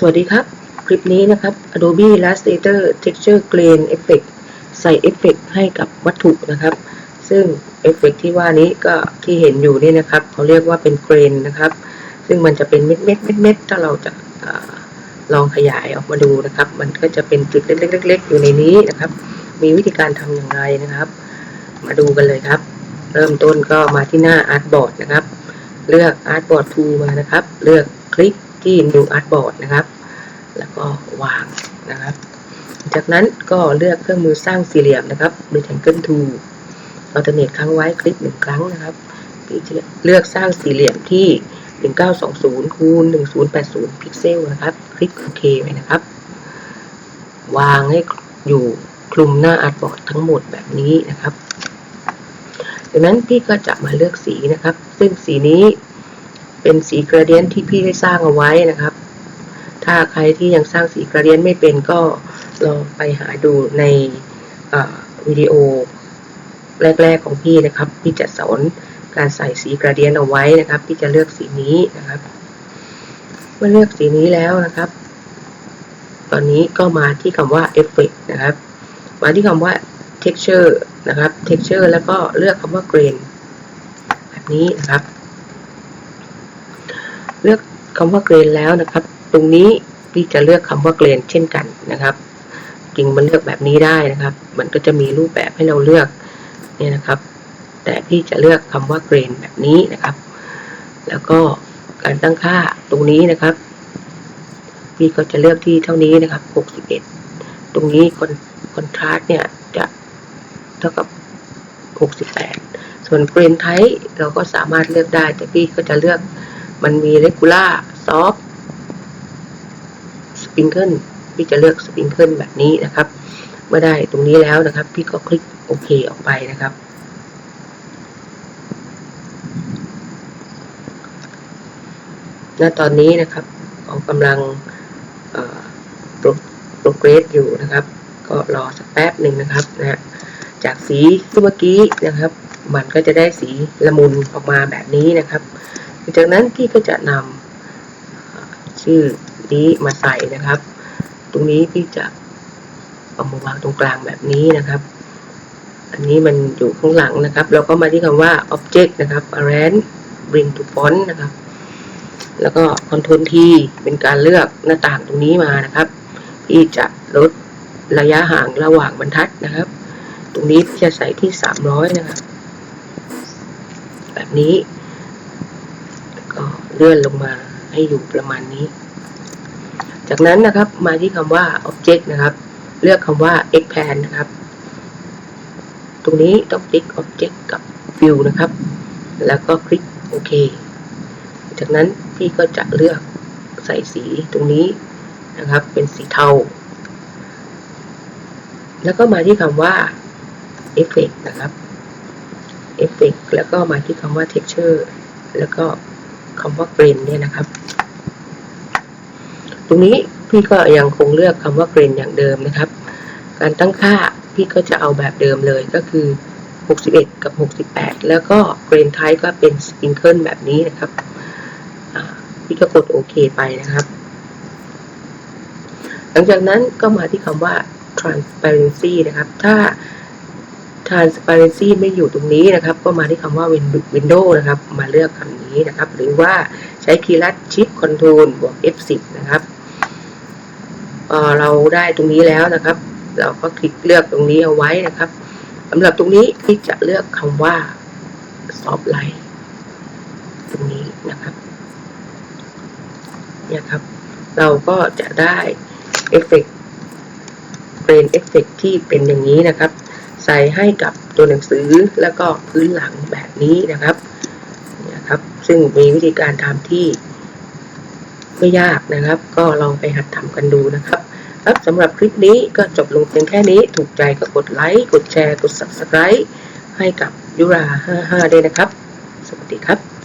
สวัสดีครับ คลิปนี้นะครับ Adobe Illustrator Texture Grain Effect ใส่เอฟเฟกต์ให้กับวัตถุนะครับ ซึ่งเอฟเฟกต์ที่ว่านี้ก็ที่เห็นอยู่นี่นะครับเขาเรียกว่าเป็นเกรนนะครับ ซึ่งมันจะเป็นเม็ดเม็ดเม็ดเม็ดถ้าเราจะอลองขยายออกมาดูนะครับ มันก็จะเป็นจุดเล็กๆๆๆอยู่ในนี้นะครับ มีวิธีการทำอย่างไรนะครับ มาดูกันเลยครับ เริ่มต้นก็มาที่หน้า Artboard นะครับ เลือก Artboard Tool มานะครับ เลือกคลิก ที่ New Artboard นะครับ แล้วก็วางนะครับ จากนั้นก็เลือกเครื่องมือสร้างสี่เหลี่ยมนะครับ Rectangle Tool เราจะเนตค้างไว้คลิกหนึ่งครั้งนะครับพี่จะเลือกสร้างสี่เหลี่ยมที่ 1920คูณ1080 พิกเซลนะครับ คลิกโอเคไว้นะครับ วางให้อยู่คลุมหน้าอาร์ตบอร์ดทั้งหมดแบบนี้นะครับจากนั้นพี่ก็จะมาเลือกสีนะครับ ซึ่งสีนี้ เป็นสีกระเดียนที่พี่ได้สร้างเอาไว้นะครับ ถ้าใครที่ยังสร้างสีกระเดียนไม่เป็นก็ลองไปหาดูในวิดีโอแรก ๆ ของพี่นะครับ พี่จะสอนการใส่สีกระเดียนเอาไว้นะครับ พี่จะเลือกสีนี้นะครับ เมื่อเลือกสีนี้แล้วนะครับ ตอนนี้ก็มาที่คำว่า Effect นะครับ มาที่คำว่า Texture นะครับ Texture แล้วก็เลือกคำว่า Grain แบบนี้นะครับ เลือกคำว่า Grain แล้วนะครับ ตรงนี้พี่จะเลือกคำว่า Grain เช่นกันนะครับ จริงมันเลือกแบบนี้ได้นะครับ มันก็จะมีรูปแบบให้เราเลือกเนี่ยนะครับ แต่พี่จะเลือกคำว่า Grain แบบนี้นะครับ แล้วก็การตั้งค่าตรงนี้นะครับ พี่ก็จะเลือกที่เท่านี้นะครับ 61 ตรงนี้คอนคอนทราสต์เนี่ยจะเท่ากับ 68 ส่วนเกรนไทป์เราก็สามารถเลือกได้ แต่พี่ก็จะเลือก มันมี regular soft sprinkle พี่จะเลือก sprinkle แบบนี้นะครับ เมื่อได้ตรงนี้แล้วนะครับ พี่ก็คลิกโอเคออกไปนะครับ ณ ตอนนี้นะครับเรากำลังโปรเกรสอยู่นะครับ ก็รอสักแป๊บหนึ่งนะครับนะจากสีที่เมื่อกี้นะครับ มันก็จะได้สีละมุนออกมาแบบนี้นะครับ จากนั้นพี่ก็จะนำชื่อนี้มาใส่นะครับ ตรงนี้พี่จะเอามาวางตรงกลางแบบนี้นะครับ อันนี้มันอยู่ข้างหลังนะครับ เราก็มาที่คำว่า object นะครับ arrange bring to font นะครับ แล้วก็ Ctrl T เป็นการเลือกหน้าต่างตรงนี้มานะครับ พี่จะลดระยะห่างระหว่างบรรทัดนะครับ ตรงนี้จะใส่ที่ 300 นะครับ แบบนี้ เลื่อนลงมาให้อยู่ประมาณนี้ จากนั้นนะครับมาที่คำว่า Object นะครับ เลือกคำว่า Expand นะครับ ตรงนี้ต้องติ๊ก Object กับ View นะครับ แล้วก็คลิกโอเค จากนั้นพี่ก็จะเลือกใส่สีตรงนี้นะครับ เป็นสีเทา แล้วก็มาที่คำว่า Effect นะครับ Effect แล้วก็มาที่คำว่า Texture แล้วก็ คำว่า Grain เนี่ยนะครับ ตรงนี้พี่ก็ยังคงเลือกคำว่า Grain อย่างเดิมนะครับ การตั้งค่าพี่ก็จะเอาแบบเดิมเลยก็คือ 61 กับ 68 แล้วก็ Grain Type ก็เป็น Sprinkle แบบนี้นะครับพี่ก็กดโอเคไปนะครับ หลังจากนั้นก็มาที่คำว่า transparency นะครับ ถ้า transparency ไม่อยู่ตรงนี้นะครับ ก็มาที่คำว่า window นะครับ มาเลือกคำ นี้นะครับ หรือว่าใช้คีย์ลัด shift control บวก F10 นะครับพอเราได้ตรงนี้แล้วนะครับ เราก็คลิกเลือกตรงนี้เอาไว้นะครับสำหรับตรงนี้ที่จะเลือกคำว่า soft light ตรงนี้นะครับเนี่ยครับ เราก็จะได้เอฟเฟกต์เป็นเอฟเฟกต์ที่เป็นอย่างนี้นะครับ ใส่ให้กับตัวหนังสือแล้วก็พื้นหลังแบบนี้นะครับ ซึ่งมีวิธีการทำที่ไม่ยากนะครับ ก็ลองไปหัดทำกันดูนะครับครับสำหรับคลิปนี้ก็จบลงเพียงแค่นี้ ถูกใจก็กดไลค์ กดแชร์ กด subscribe ให้กับยุรา55ด้วยนะครับ สวัสดีครับ